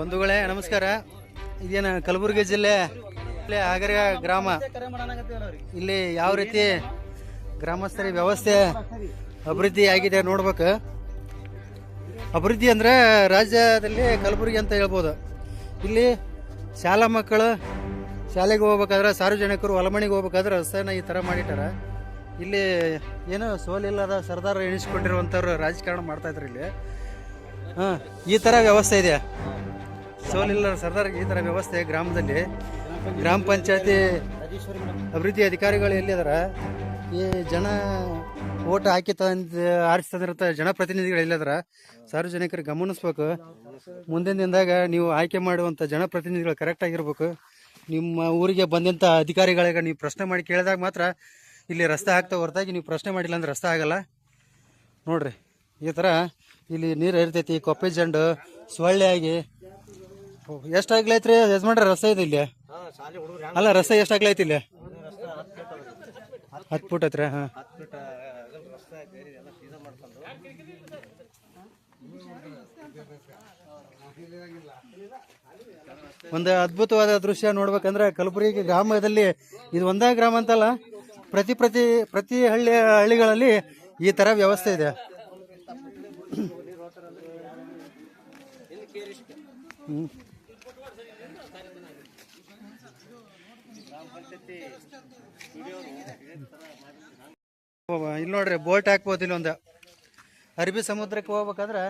ಬಂಧುಗಳೇ, ನಮಸ್ಕಾರ. ಇದೇನು ಕಲಬುರಗಿ ಜಿಲ್ಲೆ? ಆಗರ ಗ್ರಾಮ. ಇಲ್ಲಿ ಯಾವ ರೀತಿ ಗ್ರಾಮಸ್ಥರ ವ್ಯವಸ್ಥೆ, ಅಭಿವೃದ್ಧಿ ಆಗಿದೆ ನೋಡ್ಬೇಕು. ಅಭಿವೃದ್ಧಿ ಅಂದ್ರೆ ರಾಜ್ಯದಲ್ಲಿ ಕಲಬುರಗಿ ಅಂತ ಹೇಳ್ಬೋದು. ಇಲ್ಲಿ ಶಾಲಾ ಮಕ್ಕಳು ಶಾಲೆಗೆ ಹೋಗ್ಬೇಕಾದ್ರೆ ಸಾರ್ವಜನಿಕರು ಹೊಲಮಣಿಗೆ ಹೋಗ್ಬೇಕಾದ್ರೆ ರಸ್ತೆನ ಈ ಥರ ಮಾಡಿಟ್ಟಾರ. ಇಲ್ಲಿ ಏನು ಸೋಲಿಲ್ಲದ ಸರ್ದಾರ ಎಣಿಸ್ಕೊಂಡಿರುವಂಥವ್ರು ರಾಜಕಾರಣ ಮಾಡ್ತಾಯಿದ್ರು ಇಲ್ಲಿ. ಹಾಂ, ಈ ಥರ ವ್ಯವಸ್ಥೆ ಇದೆ. ಸೋಲಿಲ್ಲ ಸರ್ದಾರ್ ಈ ಥರ ವ್ಯವಸ್ಥೆ ಗ್ರಾಮದಲ್ಲಿ. ಗ್ರಾಮ ಪಂಚಾಯತಿ ಅಭಿವೃದ್ಧಿ ಅಧಿಕಾರಿಗಳು ಎಲ್ಲಿದಾರ? ಈ ಜನ ಓಟ್ ಹಾಕಿ ತಂದು ಆರಿಸ್ತದಿರ್ತ ಜನಪ್ರತಿನಿಧಿಗಳು ಎಲ್ಲಿದಾರ? ಸಾರ್ವಜನಿಕರು ಗಮನಿಸ್ಬೇಕು. ಮುಂದಿನ ದಿನದಾಗ ನೀವು ಆಯ್ಕೆ ಮಾಡುವಂಥ ಜನಪ್ರತಿನಿಧಿಗಳು ಕರೆಕ್ಟ್ ಆಗಿರ್ಬೇಕು. ನಿಮ್ಮ ಊರಿಗೆ ಬಂದಂಥ ಅಧಿಕಾರಿಗಳಿಗೆ ನೀವು ಪ್ರಶ್ನೆ ಮಾಡಿ ಕೇಳಿದಾಗ ಮಾತ್ರ ಇಲ್ಲಿ ರಸ್ತೆ ಹಾಕ್ತಾ ಹೊರತಾಗಿ ನೀವು ಪ್ರಶ್ನೆ ಮಾಡಿಲ್ಲ ಅಂದ್ರೆ ರಸ್ತೆ ಆಗಲ್ಲ. ನೋಡ್ರಿ, ಈ ಥರ ಇಲ್ಲಿ ನೀರು ಇರ್ತೈತಿ ಕೊಪ್ಪೆ ಜಂಡು, ಸೊಳ್ಳೆ ಆಗಿ ಎಷ್ಟಾಗ್ಲೈತ್ರಿ ಯಜಮಾನ್ರ ರಸ್ತೆ ಇದೆ ಇಲ್ಲಿ. ಅಲ್ಲ, ರಸ್ತೆ ಎಷ್ಟಾಗ್ಲೈತಿ ಇಲ್ಲಿ? ಹತ್ತು ಫುಟ್ ಐತ್ರಿ, ಹಾಂ. ಒಂದು ಅದ್ಭುತವಾದ ದೃಶ್ಯ ನೋಡ್ಬೇಕಂದ್ರೆ ಕಲಬುರಗಿ ಗ್ರಾಮದಲ್ಲಿ ಇದು ಒಂದೇ ಗ್ರಾಮ ಅಂತಲ್ಲ, ಪ್ರತಿ ಪ್ರತಿ ಪ್ರತಿ ಹಳ್ಳಿ, ಹಳ್ಳಿಗಳಲ್ಲಿ ಈ ತರ ವ್ಯವಸ್ಥೆ ಇದೆ. ಹ್ಮ್. ಇಲ್ಲಿ ನೋಡ್ರಿ ಬೋಟ್ ಹಾಕ್ಬೋದು ಇಲ್ಲೊಂದು. ಅರಬಿ ಸಮುದ್ರಕ್ಕೆ ಹೋಗ್ಬೇಕಾದ್ರೆ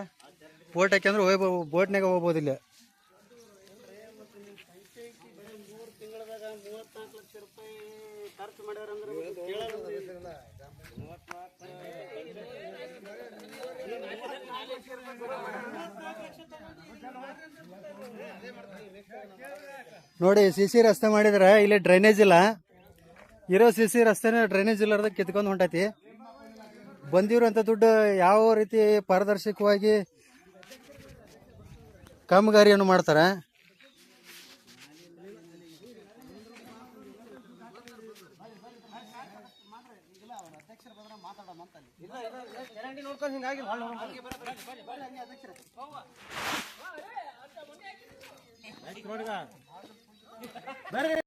ಬೋಟ್ ಹಾಕ್ಯಂದ್ರೆ ಹೋಗ್ಬೋದು ಬೋಟ್ನಾಗ ಹೋಗ್ಬೋದು ಇಲ್ಲಿ. ನೋಡಿ ಸಿ ಸಿ ರಸ್ತೆ ಮಾಡಿದ್ರೆ ಇಲ್ಲಿ ಡ್ರೈನೇಜ್ ಇಲ್ಲ. ಇರೋ ಸಿ ಸಿ ರಸ್ತೆನೇ ಡ್ರೈನೇಜ್ ಇಲ್ಲಾರ್ದ ಕಿತ್ಕೊಂಡು ಹೊಂಟೈತಿ. ಬಂದಿರುವಂಥ ದುಡ್ಡು ಯಾವ ರೀತಿ ಪಾರದರ್ಶಕವಾಗಿ ಕಾಮಗಾರಿಯನ್ನು ಮಾಡ್ತಾರೆ? Ver